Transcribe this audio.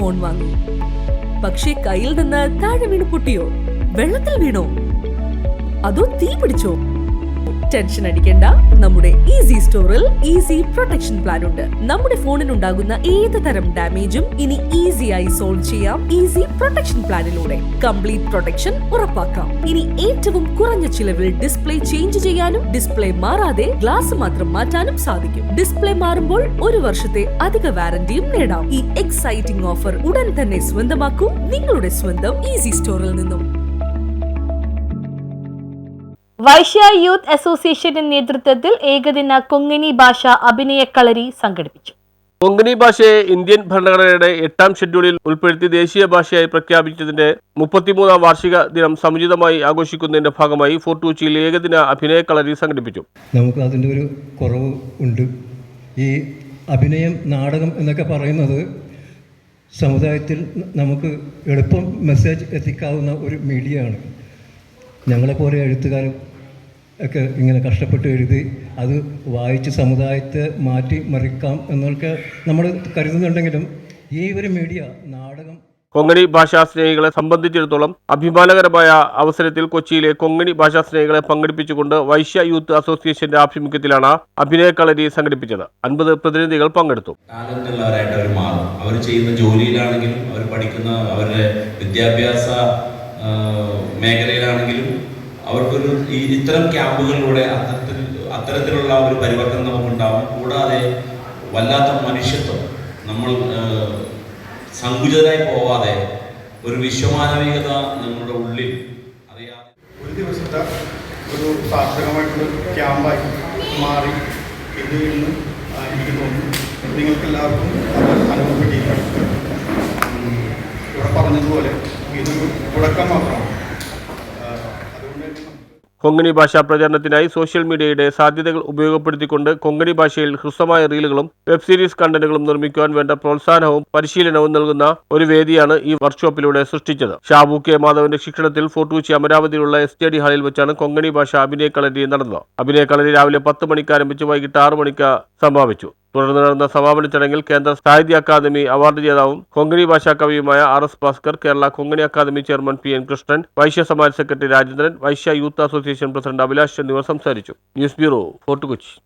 Phone വാങ്ങി. പക്ഷേ കയ്യിൽ നിന്ന് താഴെ വീണ് പൊട്ടിയോ? വെള്ളത്തിൽ വീണോ? അതോ തീ പിടിച്ചോ? ടെൻഷൻ അടിക്കേണ്ട. നമ്മുടെ ഈസി സ്റ്റോറിൽ ഈസി പ്രൊട്ടക്ഷൻ പ്ലാൻ ഉണ്ട്. നമ്മുടെ ഫോണിനുണ്ടാകുന്ന ഏത് തരം ഡാമേജും ഇനി ഈസിയായി സോൾവ് ചെയ്യാം. ഈസി പ്രൊട്ടക്ഷൻ പ്ലാനിലൂടെ കംപ്ലീറ്റ് പ്രൊട്ടക്ഷൻ ഉറപ്പാക്കാം. ഇനി ഏറ്റവും കുറഞ്ഞ ചിലവിൽ ഡിസ്പ്ലേ ചേഞ്ച് ചെയ്യാനും ഡിസ്പ്ലേ മാറാതെ ഗ്ലാസ് മാത്രം മാറ്റാനും സാധിക്കും. ഡിസ്പ്ലേ മാറുമ്പോൾ ഒരു വർഷത്തെ അധിക വാറന്റിയും നേടാം. ഈ എക്സൈറ്റിംഗ് ഓഫർ ഉടൻ തന്നെ സ്വന്തമാക്കൂ നിങ്ങളുടെ സ്വന്തം ഈസി സ്റ്റോറിൽ നിന്നും. വൈശ്യ യൂത്ത് അസോസിയേഷന്റെ നേതൃത്വത്തിൽ ഏകദിന കൊങ്ങിനി ഭാഷ അഭിനയ അഭിനയക്കളരി സംഘടിപ്പിച്ചു. കൊങ്കണി ഭാഷയെ ഇന്ത്യൻ ഭരണഘടനയുടെ എട്ടാം ഷെഡ്യൂളിൽ ഉൾപ്പെടുത്തി ദേശീയ ഭാഷയായി പ്രഖ്യാപിച്ചതിന്റെ മുപ്പത്തിമൂന്നാം വാർഷിക ദിനം സമുചിതമായി ആഘോഷിക്കുന്നതിന്റെ ഭാഗമായി ഫോർട്ട് കൊച്ചിയിൽ ഏകദിന അഭിനയ കളരി സംഘടിപ്പിച്ചു. നമുക്ക് അതിന്റെ ഒരു കുറവ് ഉണ്ട്. ഈ അഭിനയം നാടകം എന്നൊക്കെ പറയുന്നത് സമുദായത്തിൽ നമുക്ക് എളുപ്പം മെസ്സേജ് എത്തിക്കാവുന്ന ഒരു മീഡിയ ആണ് ഞങ്ങളെപ്പോലെ എഴുത്തുകാരും ഒക്കെ ഇങ്ങനെ കഷ്ടപ്പെട്ട് എഴുതി അത് വായിച്ച് സമുദായത്തെ മാറ്റി മറിക്കാം എന്നൊക്കെ നമ്മൾ കരുതുന്നുണ്ടെങ്കിലും ഈ ഒരു മീഡിയ നാടകം കൊങ്ങണി ഭാഷാ സ്നേഹികളെ സംബന്ധിച്ചിടത്തോളം അഭിമാനകരമായ അവസരത്തിൽ കൊച്ചിയിലെ കൊങ്ങണി ഭാഷാ സ്നേഹികളെ പങ്കെടുപ്പിച്ചുകൊണ്ട് വൈശ്യ യൂത്ത് അസോസിയേഷന്റെ ആഭിമുഖ്യത്തിലാണ് അഭിനയ കളരി സംഘടിപ്പിച്ചത്. അൻപത് പ്രതിനിധികൾ പങ്കെടുത്തു. ടാലന്റ് ഉള്ളവരായിട്ട് അവർ മാറും. അവർ ചെയ്യുന്ന ജോലിയിലാണെങ്കിലും അവർ പഠിക്കുന്ന അവരുടെ വിദ്യാഭ്യാസ മേഖലയിലാണെങ്കിലും അവർക്കൊരു ഈ ഇത്തരം ക്യാമ്പുകളിലൂടെ അത്തരത്തിൽ അത്തരത്തിലുള്ള ഒരു പരിവർത്തനം നമുക്കുണ്ടാവും. കൂടാതെ വല്ലാത്ത മനുഷ്യത്വം. നമ്മൾ സങ്കുചിതരായി പോവാതെ ഒരു വിശ്വമാനവികത നമ്മുടെ ഉള്ളിൽ അറിയാതെ ഒരു ദിവസത്തെ ഒരു സാർത്ഥകമായിട്ടുള്ള ക്യാമ്പായി മാറി എന്ന് ഇന്ന് എനിക്ക് തോന്നുന്നു. നിങ്ങൾക്ക് എല്ലാവർക്കും ഇവിടെ പറഞ്ഞതുപോലെ കൊങ്കണി ഭാഷാ പ്രചാരണത്തിനായി സോഷ്യൽ മീഡിയയുടെ സാധ്യതകൾ ഉപയോഗപ്പെടുത്തിക്കൊണ്ട് കൊങ്കണി ഭാഷയിൽ ഹ്രസ്വമായ റീലുകളും വെബ് സീരീസ് കണ്ടന്റുകളും നിർമ്മിക്കുവാൻ വേണ്ട പ്രോത്സാഹനവും പരിശീലനവും നൽകുന്ന ഒരു വേദിയാണ് ഈ വർക്ക്ഷോപ്പിലൂടെ സൃഷ്ടിച്ചത്. ഷാബു കെ മാധവന്റെ ശിക്ഷണത്തിൽ ഫോർട്ടുകൊച്ചി അമരാവതിയിലുള്ള എസ് ടി ഡി ഹാളിൽ വെച്ചാണ് കൊങ്കണി ഭാഷ അഭിനയ കളരി നടന്നത്. അഭിനയ കളരി രാവിലെ പത്ത് മണിക്ക് ആരംഭിച്ച് വൈകിട്ട് ആറു മണിക്ക് സമാപിച്ചു. തുടർന്ന് നടന്ന സമാപന ചടങ്ങിൽ കേന്ദ്ര സാഹിത്യ അക്കാദമി അവാർഡ് ജേതാവും കൊങ്കണി ഭാഷാ കവിയുമായ R S Bhaskar Kerala Konkani academy chairman P N Krishnan Vaishya Samaj secretary Rajendran Vaishya youth association president Abhilash എന്നിവർ സംസാരിച്ചു. News bureau fort Kochi.